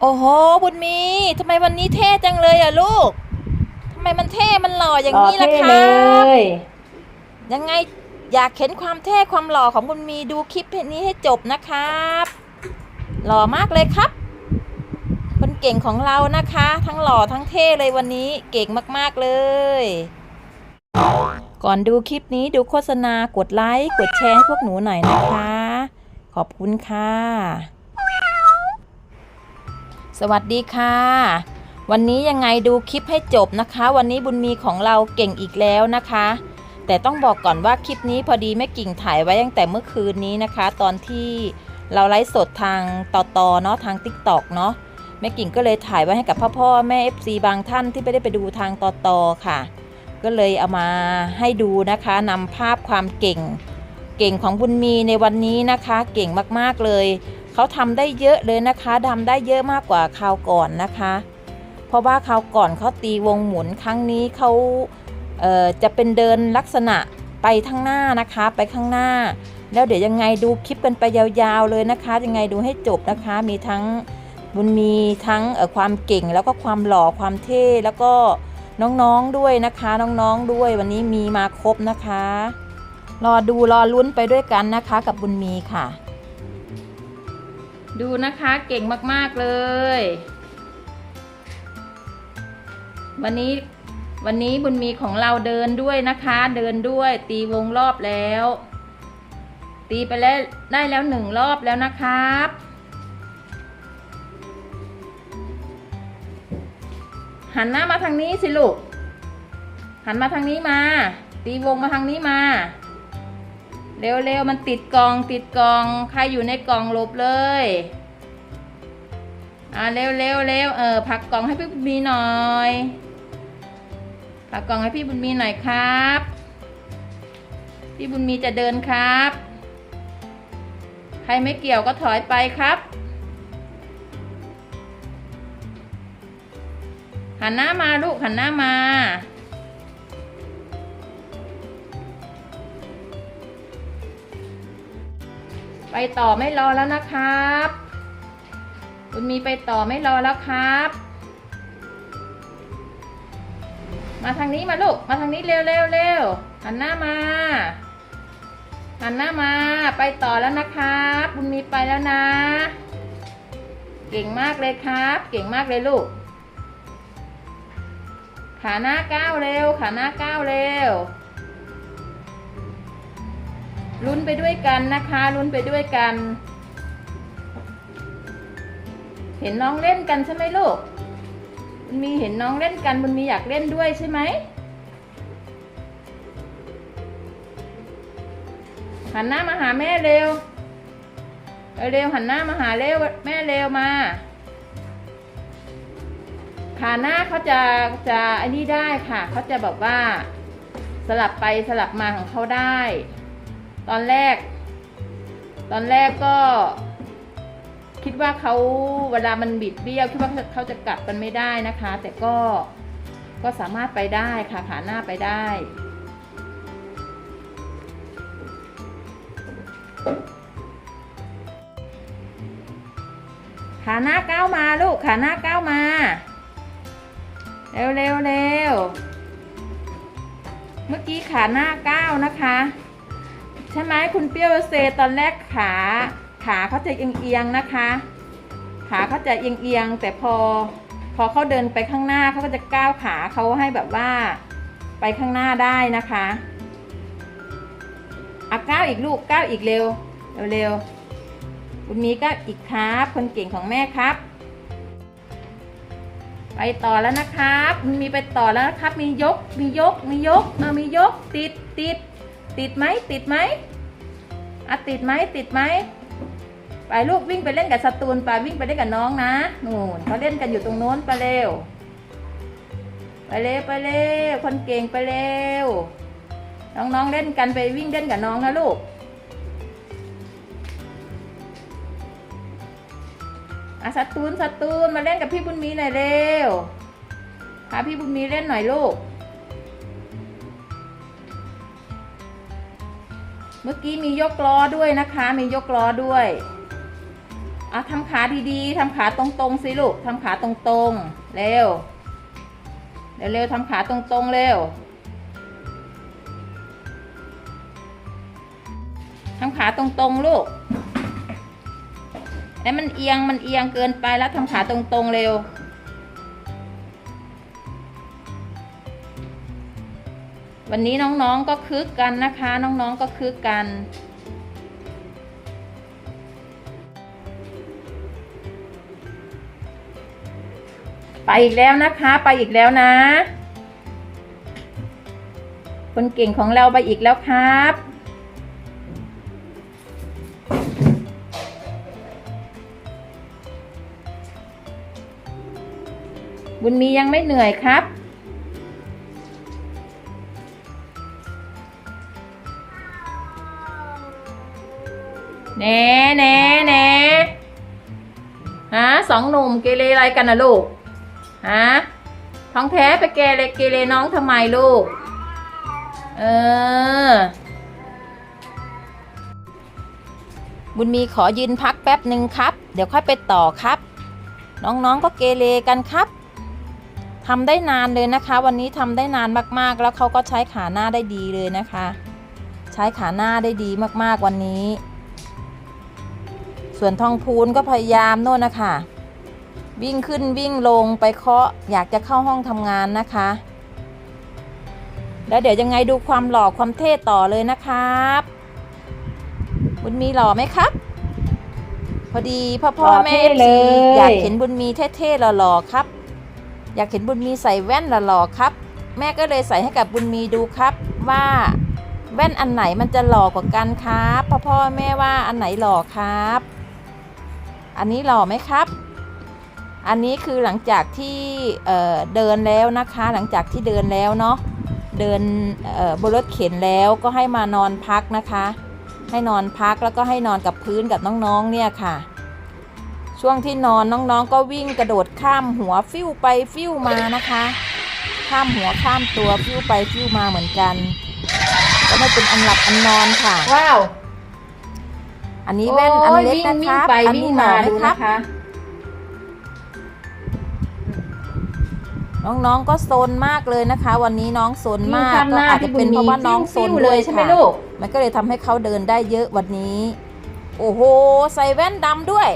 โอ้โห บุญมีทำไมวันนี้เท่จังเลยอะลูกทำไมมันเท่มันหล่ออย่างนี้ล่ะคเลรับยยังไงอยากเห็นความเท่ความหล่อของบุญมีดูคลิปนี้ให้จบนะครับ หล่อมากเลยครับ คนเก่งของเรานะคะ ทั้งหล่อทั้งเท่เลยวันนี้เก่งมากๆเลย ก่อนดูคลิปนี้ดูโฆษณากดไลค์กดแชร์ให้พวกหนูหน่อยนะคะ ขอบคุณค่ะ สวัสดีค่ะ วันนี้ยังไงดูคลิปให้จบนะคะ วันนี้บุญมีของเราเก่งอีกแล้วนะคะ แต่ต้องบอกก่อนว่าคลิปนี้พอดีแม่กิ่งถ่ายไว้ตั้งแต่เมื่อคืนนี้นะคะ ตอนที่เราไลฟ์สดทางต่อตอเนาะทาง t ิ k t o k เนาะแม่กิ่งก็เลยถ่ายไว้ให้กับพ่อพ่อแม่ FC บางท่านที่ไม่ได้ไปดูทางต่อตอค่ะ ก็เลยเอามาให้ดูนะคะนำภาพความเก่ง เก่งของบุญมีในวันนี้นะคะ เก่งมากๆเลย เขาทำได้เยอะเลยนะคะทำได้เยอะมากกว่าคราวก่อนนะคะ เพราะว่าคราวก่อนเขาตีวงหมุนครั้งนี้เขาเจะเป็นเดินลักษณะไปข้างหน้านะคะ ไปข้างหน้า แล้วเดี๋ยวยังไงดูคลิปกันไปยาวๆเลยนะคะ ยังไงดูให้จบนะคะ มีทั้งบุญมีทั้งความเก่งแล้วก็ความหล่อความเท่แล้วก็น้องๆด้วยนะคะ น้องๆด้วยวันนี้มีมาครบนะคะ รอดูรอลุ้นไปด้วยกันนะคะ กับบุญมีค่ะ ดูนะคะเก่งมากๆเลย วันนี้วันนี้บุญมีของเราเดินด้วยนะคะ เดินด้วยตีวงรอบแล้ว ตีไปแล้วได้แล้วหนึ่งรอบแล้วนะครับหันหน้ามาทางนี้สิลูก หันมาทางนี้มา ตีวงมาทางนี้มา เร็วๆ มันติดกองติดกอง ใครอยู่ในกองลบเลย อ่าเร็วเร็วเร็วเออผักกองให้พี่บุญมีหน่อยผักกองให้พี่บุญมีหน่อยครับ พี่บุญมีจะเดินครับ ใครไม่เกี่ยวก็ถอยไปครับ หันหน้ามาลูกหันหน้ามา ไปต่อไม่รอแล้วนะครับคุณมีไปต่อไม่รอแล้วครับ มาทางนี้มาลูก มาทางนี้เร็วเร็วเร็วหันหน้ามา หันหน้ามา ไปต่อแล้วนะครับ บุญมีไปแล้วนะ เก่งมากเลยครับ เก่งมากเลยลูก ขาหน้าก้าวเร็ว ขาหน้าก้าวเร็ว ลุ้นไปด้วยกันนะคะลุ้นไปด้วยกัน เห็นน้องเล่นกันใช่ไหมลูกบุญมีเห็นน้องเล่นกันบุญมีอยากเล่นด้วยใช่ไหมหันหน้ามาหาแม่เร็วเร็วหันหน้ามาหาเร็วแม่เร็วมาขาหน้าเขาจะจะอันนี้ได้ค่ะเขาจะแบบว่าสลับไปสลับมาของเขาได้ ตอนแรก ตอนแรกก็ คิดว่าเขาเวลามันบิดเบี้ยวคิดว่าเขาจะกลับกันไม่ได้นะคะ แต่ก็ก็สามารถไปได้ค่ะขาหน้าไปได้ขาหน้าก้าวมาลูกขาหน้าก้าวมา เร็วเร็วเร็วเมื่อกี้ขาหน้าก้าวนะคะ ใช่ไหมคุณเปรี้ยวเซตอนแรกขาขาเขาจะเอียงๆนะคะ ขาเขาจะเอียงๆแต่พอพอเขาเดินไปข้างหน้าเขาก็จะก้าวขาเขาให้แบบว่าไปข้างหน้าได้นะคะอะก้าวอีกลูกก้าวอีกเร็วเร็วๆคุณมีก้าวอีกครับคนเก่งของแม่ครับ ไปต่อแล้วนะครับ มีไปต่อแล้วนะครับ มียกมียกมียกเออมียกติดติด ติดไหมติดไหมอะติดไหมติดไหมไปลูกวิ่งไปเล่นกับสตูนไปวิ่งไปเล่นกับน้องนะนู่นเขาเล่นกันอยู่ตรงโน้นไปเร็ว ไปเร็วไปเร็วคนเก่งไปเร็ว น้องๆเล่นกันไปวิ่งเล่นกับน้องนะลูกอะสตูนสตูนมาเล่นกับพี่บุญมีหน่อยเร็วพาพี่บุญมีเล่นหน่อยลูก เมื่อกี้มียกล้อด้วยนะคะ มียกล้อด้วยเอาทำขาดีๆทำขาตรงๆสิลูกทำขาตรงๆเร็วเร็วๆทำขาตรงๆเร็วทำขาตรงๆลูก แล้วมันเอียงมันเอียงเกินไปแล้วทำขาตรงๆเร็ว วันนี้น้องๆก็คึกกันนะคะ น้องๆก็คึกกัน ไปอีกแล้วนะคะไปอีกแล้วนะ คนเก่งของเราไปอีกแล้วครับบุญมียังไม่เหนื่อยครับ แหน่แหน่แหน่ฮะสองหนุ่มเกเรอะไรกันนะลูกฮะท้องแท้ไปเกเรเกเรน้องทำไมลูก เออ บุญมีขอยืนพักแป๊บหนึ่งครับ เดี๋ยวค่อยไปต่อครับ น้องๆก็เกเรกันครับทำได้นานเลยนะคะ วันนี้ทำได้นานมากๆ แล้วเขาก็ใช้ขาหน้าได้ดีเลยนะคะ ใช้ขาหน้าได้ดีมากๆวันนี้ ส่วนทองพูนก็พยายามโน่นนะคะวิ่งขึ้นวิ่งลงไปเคาะอยากจะเข้าห้องทำงานนะคะ แล้วเดี๋ยวยังไงดูความหล่อความเท่ต่อเลยนะครับบุญมีหล่อไหมครับ พอดีพ่อพ่อหล่อแม่เท่เอฟเลซียอยากเห็นบุญมีเท่ๆหล่อๆครับ อยากเห็นบุญมีใส่แว่นหล่อๆครับ แม่ก็เลยใส่ให้กับบุญมีดูครับว่าแว่นอันไหนมันจะหล่อกว่ากันครับพ่อพ่อแม่ว่าอันไหนหล่อครับ อันนี้หล่อไหมครับ อันนี้คือหลังจากที่เเดินแล้วนะคะ หลังจากที่เดินแล้วเนาะ เดินบนรถเข็นแล้วก็ให้มานอนพักนะคะ ให้นอนพักแล้วก็ให้นอนกับพื้นกับน้องๆเนี่ยค่ะ ช่วงที่นอนน้องๆ ก็วิ่งกระโดดข้ามหัวฟิวไปฟิวมานะคะ ข้ามหัวข้ามตัวฟิวไปฟิวมาเหมือนกัน ก็ไม่เป็นอันหลับอันนอนค่ะ ว้าว อันนี้แว่นอันเล็กนะครับโอ้ยอันวิ่งนี้วิ่งหไปนาวิ่งไหมมาดูครับนะคะน้องๆก็โซนมากเลยนะคะ วันนี้น้องโซนมากวิ่งข้ามหก็น้าอาจจะเป็นเพราะว่าน้องโซนฟิวๆด้เลวยยใช่ไหมค่ะลูกมันก็เลยทำให้เขาเดินได้เยอะวันนี้ โอ้โห ใส่แว่นดำด้วย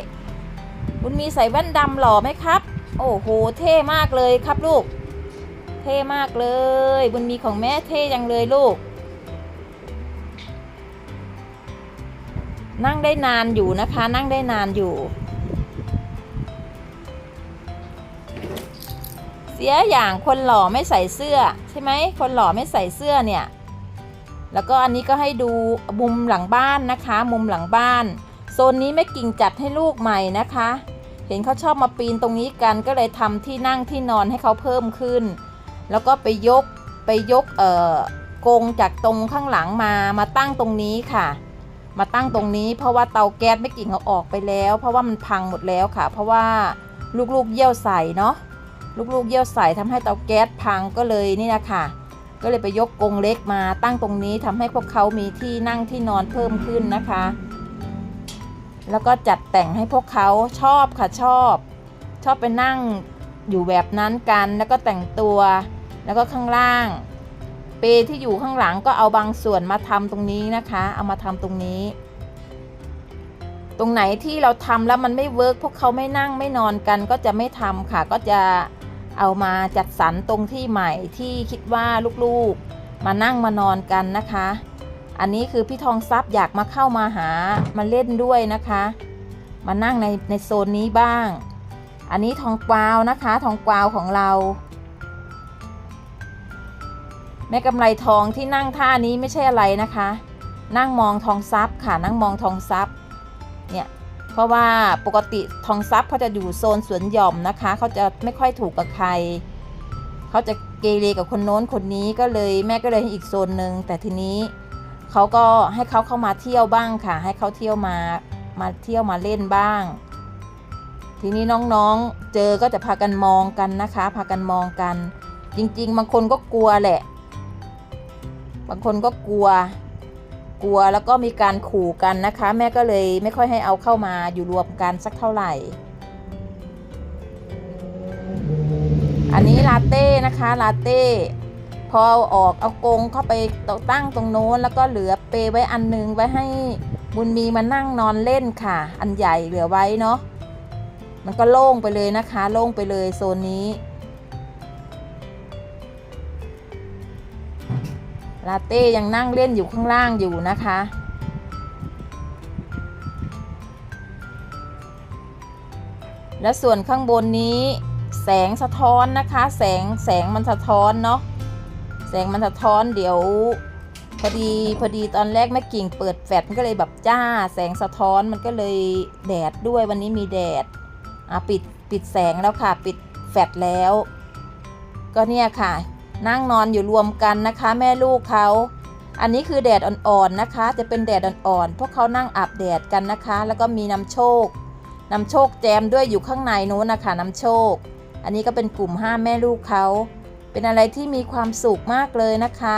บุญมีใส่แว่นดำหล่อไหมครับ โอ้โห เท่มากเลยครับลูก เท่มากเลย บุญมีของแม่เท่จังเลยลูก นั่งได้นานอยู่นะคะ นั่งได้นานอยู่ เสียอย่างคนหล่อไม่ใส่เสื้อ ใช่ไหมคนหล่อไม่ใส่เสื้อเนี่ย แล้วก็อันนี้ก็ให้ดูมุมหลังบ้านนะคะ มุมหลังบ้าน โซนนี้แม่กิ่งจัดให้ลูกใหม่นะคะ เห็นเขาชอบมาปีนตรงนี้กันก็เลยทำที่นั่งที่นอนให้เขาเพิ่มขึ้น แล้วก็ไปยกไปยกเอ่อกงจากตรงข้างหลังมามาตั้งตรงนี้ค่ะ มาตั้งตรงนี้ เพราะว่าเตาแก๊สแม่กิ่งเอาออกไปแล้ว เพราะว่ามันพังหมดแล้วค่ะ เพราะว่าลูกๆเยี่ยวใส่เนาะลูกๆเยี่ยวใส่ทำให้เตาแก๊สพังก็เลยนี่นะคะก็เลยไปยกกรงเล็กมาตั้งตรงนี้ทำให้พวกเขามีที่นั่งที่นอนเพิ่มขึ้นนะคะ แล้วก็จัดแต่งให้พวกเขาชอบค่ะชอบ ชอบไปนั่งอยู่แบบนั้นกัน แล้วก็แต่งตัว แล้วก็ข้างล่าง เปที่อยู่ข้างหลังก็เอาบางส่วนมาทำตรงนี้นะคะ เอามาทำตรงนี้ ตรงไหนที่เราทำแล้วมันไม่เวิร์กพวกเขาไม่นั่งไม่นอนกันก็จะไม่ทำค่ะ ก็จะเอามาจัดสรรตรงที่ใหม่ที่คิดว่าลูกๆ มานั่งมานอนกันนะคะ อันนี้คือพี่ทองซับอยากมาเข้ามาหามาเล่นด้วยนะคะ มานั่งในในโซนนี้บ้าง อันนี้ทองกวาวนะคะ ทองกวาวของเรา แม่กำไรทองที่นั่งท่านี้ไม่ใช่อะไรนะคะ นั่งมองทองซับค่ะนั่งมองทองซับเนี่ยเพราะว่าปกติทองซับเขาจะอยู่โซนสวนหย่อมนะคะเขาจะไม่ค่อยถูกกับใครเขาจะเกเรกับคนโน้นคนนี้ก็เลยแม่ก็เลยให้อีกโซนหนึ่งแต่ทีนี้เขาก็ให้เขาเข้ามาเที่ยวบ้างค่ะ ให้เขาเที่ยวมามาเที่ยวมาเล่นบ้าง ทีนี้น้องๆ เจอก็จะพากันมองกันนะคะ พากันมองกัน จริง ๆ บางคนก็กลัวแหละ บางคนก็กลัวกลัวแล้วก็มีการขู่กันนะคะ แม่ก็เลยไม่ค่อยให้เอาเข้ามาอยู่รวมกันสักเท่าไหร่ อันนี้ลาเต้นะคะลาเต้พอเอาออกเอากรงเข้าไปตั้งตรงโน้น แล้วก็เหลือเปไว้อันนึงไว้ให้บุญมีมานั่งนอนเล่นค่ะ อันใหญ่เหลือไว้เนาะมันก็โล่งไปเลยนะคะ โล่งไปเลยโซนนี้ ลาเต้ยังนั่งเล่นอยู่ข้างล่างอยู่นะคะ และส่วนข้างบนนี้ แสงสะท้อนนะคะ แสงแสงมันสะท้อนเนาะแสงมันสะท้อนเดี๋ยวพอดีพอดีตอนแรกแม่กิ่งเปิดแฟลชมันก็เลยแบบจ้า แสงสะท้อนมันก็เลยแดดด้วยวันนี้มีแดดอะปิดปิดแสงแล้วค่ะ ปิดแฟลชแล้ว ก็เนี่ยค่ะ นั่งนอนอยู่รวมกันนะคะ แม่ลูกเขาอันนี้คือแดดอ่อนๆนะคะ จะเป็นแดดอ่อนๆพวกเขานั่งอาบแดดกันนะคะ แล้วก็มีน้ำโชคน้ำโชคแจมด้วยอยู่ข้างในนู้นนะคะน้ำโชค อันนี้ก็เป็นกลุ่มห้าแม่ลูกเขาเป็นอะไรที่มีความสุขมากเลยนะคะ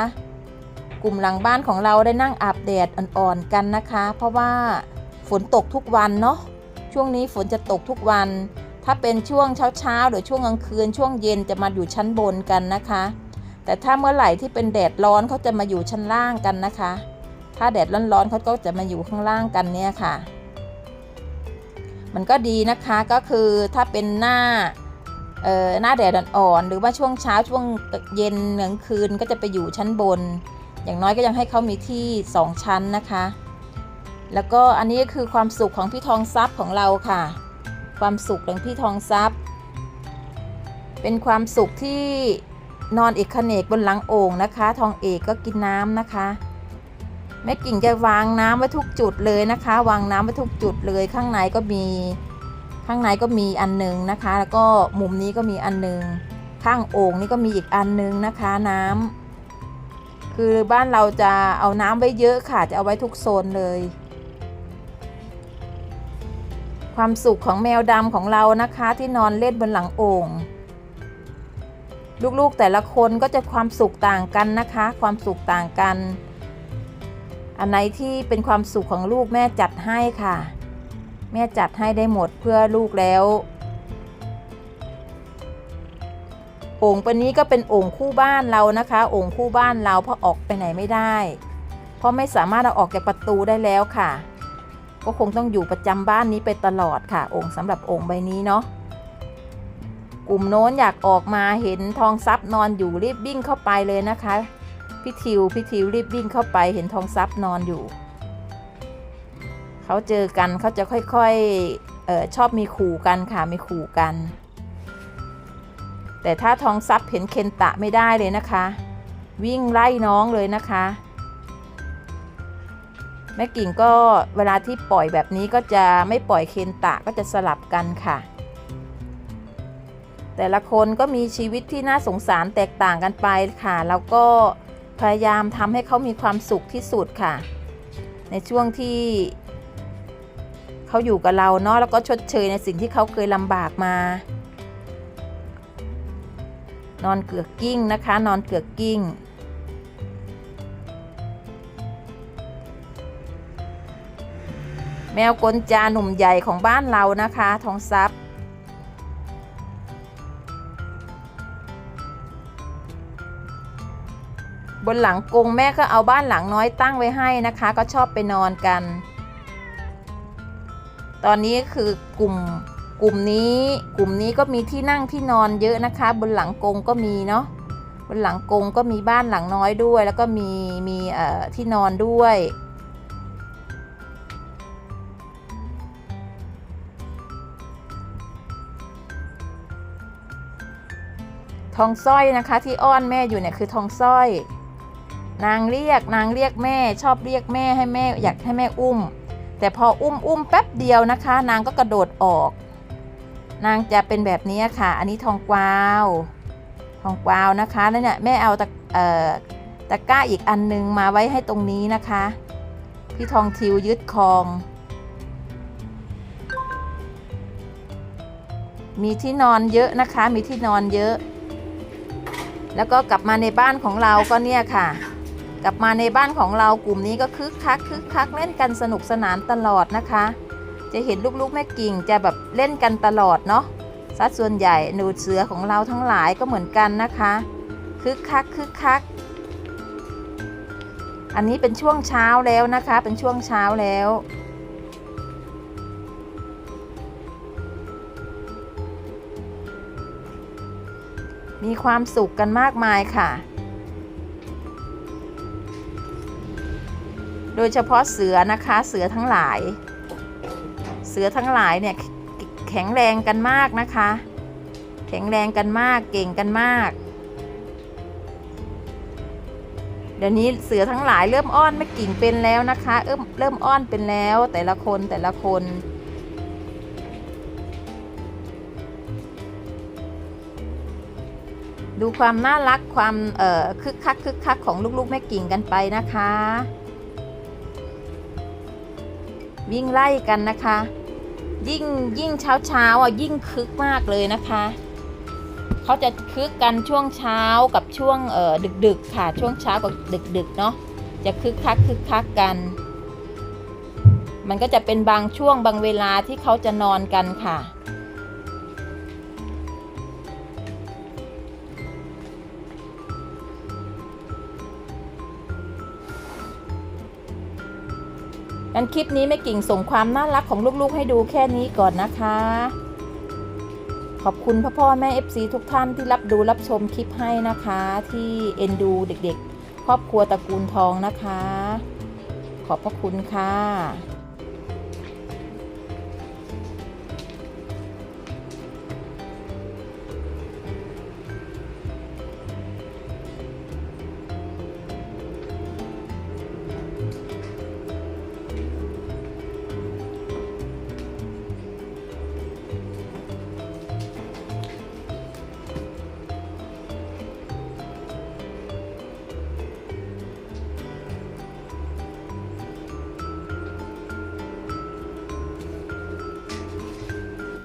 กลุ่มหลังบ้านของเราได้นั่งอาบแดดอ่อนๆกันนะคะ เพราะว่าฝนตกทุกวันเนาะช่วงนี้ฝนจะตกทุกวัน ถ้าเป็นช่วงเช้าๆหรือช่วงกลางคืนช่วงเย็นจะมาอยู่ชั้นบนกันนะคะ แต่ถ้าเมื่อไหร่ที่เป็นแดดร้อนเขาจะมาอยู่ชั้นล่างกันนะคะ ถ้าแดดร้อนๆเขาก็จะมาอยู่ข้างล่างกันเนี่ยค่ะ มันก็ดีนะคะก็คือถ้าเป็นหน้าเอ่อหน้าแดดอ่อนหรือว่าช่วงเช้าช่วงเย็นกลางคืนก็จะไปอยู่ชั้นบน อย่างน้อยก็ยังให้เขามีที่สองชั้นนะคะ แล้วก็อันนี้ก็คือความสุขของพี่ทองทรัพย์ของเราค่ะ ความสุขของพี่ทองทรัพย์เป็นความสุขที่ นอนเอกเนกบนหลังโอ่งนะคะ ทองเอกก็กินน้ำนะคะ แม่กิ่งจะวางน้ำไว้ทุกจุดเลยนะคะ วางน้ำไว้ทุกจุดเลยข้างในก็มี ข้างในก็มีอันหนึงนะคะ แล้วก็มุมนี้ก็มีอันหนึงข้างโอ่งนี่ก็มีอีกอันหนึงนะคะ น้ำคือบ้านเราจะเอาน้ำไว้เยอะค่ะจะเอาไว้ทุกโซนเลยความสุขของแมวดำของเรานะคะที่นอนเล่นบนหลังโอ่ง ลูกๆแต่ละคนก็จะความสุขต่างกันนะคะ ความสุขต่างกัน อันไหนที่เป็นความสุขของลูกแม่จัดให้ค่ะ แม่จัดให้ได้หมดเพื่อลูกแล้วโอ่งปนนี้ก็เป็นโอ่งคู่บ้านเรานะคะโอ่งคู่บ้านเราเพราะออกไปไหนไม่ได้ เพราะไม่สามารถเอาออกจากประตูได้แล้วค่ะ ก็คงต้องอยู่ประจำบ้านนี้ไปตลอดค่ะโอ่งสำหรับโอ่งใบนี้เนาะ กลุ่มโน้นอยากออกมาเห็นทองซับนอนอยู่รีบวิ่งเข้าไปเลยนะคะพี่ทิวพี่ทิวรีบวิ่งเข้าไปเห็นทองซับนอนอยู่ เขาเจอกันเขาจะค่อยๆเออชอบมีขู่กันค่ะมีขู่กัน แต่ถ้าทองซับเห็นเคนตะไม่ได้เลยนะคะ วิ่งไล่น้องเลยนะคะแม่กิ่งก็เวลาที่ปล่อยแบบนี้ก็จะไม่ปล่อยเคนตะก็จะสลับกันค่ะ แต่ละคนก็มีชีวิตที่น่าสงสารแตกต่างกันไปค่ะ แล้วก็พยายามทำให้เขามีความสุขที่สุดค่ะ ในช่วงที่เขาอยู่กับเราเนาะแล้วก็ชดเชยในสิ่งที่เขาเคยลำบากมา นอนเกือกกิ้งนะคะ นอนเกือกกิ้งแมวกลจาหนุ่มใหญ่ของบ้านเรานะคะ ทองทรั บนหลังกงแม่ก็เอาบ้านหลังน้อยตั้งไว้ให้นะคะ ก็ชอบไปนอนกัน ตอนนี้คือกลุ่มกลุ่มนี้กลุ่มนี้ก็มีที่นั่งที่นอนเยอะนะคะ บนหลังกงก็มีเนาะบนหลังกงก็มีบ้านหลังน้อยด้วย แล้วก็มีมีเอ่อที่นอนด้วย ทองสร้อยนะคะที่อ้อนแม่อยู่เนี่ยคือทองสร้อย นางเรียกนางเรียกแม่ชอบเรียกแม่ให้แม่อยากให้แม่อุ้ม แต่พออุ้มอุ้มแป๊บเดียวนะคะ นางก็กระโดดออก นางจะเป็นแบบนี้ค่ะ อันนี้ทองกวาว ทองกวาวนะคะแล้วเนี่ยแม่เอาตะเอ่อตะกร้าอีกอันนึงมาไว้ให้ตรงนี้นะคะ พี่ทองทิวยึดคอง มีที่นอนเยอะนะคะ มีที่นอนเยอะ แล้วก็กลับมาในบ้านของเราก็เนี่ยค่ะ กลับมาในบ้านของเรากลุ่มนี้ก็คึกคักคึกคักเล่นกันสนุกสนานตลอดนะคะ จะเห็นลูกๆแม่กิ่งจะแบบเล่นกันตลอดเนาะสัดส่วนใหญ่หนูเสือของเราทั้งหลายก็เหมือนกันนะคะคึกคักคึกคัก อันนี้เป็นช่วงเช้าแล้วนะคะ เป็นช่วงเช้าแล้วมีความสุขกันมากมายค่ะ ยเฉพาะเสือนะคะเสือทั้งหลาย เสือทั้งหลายเนี่ยแข็งแรงกันมากนะคะ แข็งแรงกันมากเก่งกันมาก เดี๋ยวนี้เสือทั้งหลายเริ่มอ้อนไม่กิ่งเป็นแล้วนะคะเริ่มเริ่มอ้อนเป็นแล้วแต่ละคนแต่ละคนดูความน่ารักความคึกคักคึกคักของลูกๆแม่กิ่งกันไปนะคะ วิ่งไล่กันนะคะ ยิ่งยิ่งเช้าเช้าอะยิ่งคึกมากเลยนะคะเขาจะคึกกันช่วงเช้ากับช่วงเอ่อดึกๆค่ะช่วงเช้ากับดึกๆเนาะจะคึกคักคึกคักกัน มันก็จะเป็นบางช่วงบางเวลาที่เขาจะนอนกันค่ะ งั้นคลิปนี้แม่กิ่งส่งความน่ารักของลูกๆ ให้ดูแค่นี้ก่อนนะคะ ขอบคุณพ่อพ่อแม่ FC ทุกท่านที่รับดูรับชมคลิปให้นะคะ ที่เอ็นดูเด็กๆ ครอบครัวตระกูลทองนะคะ ขอบพระคุณค่ะ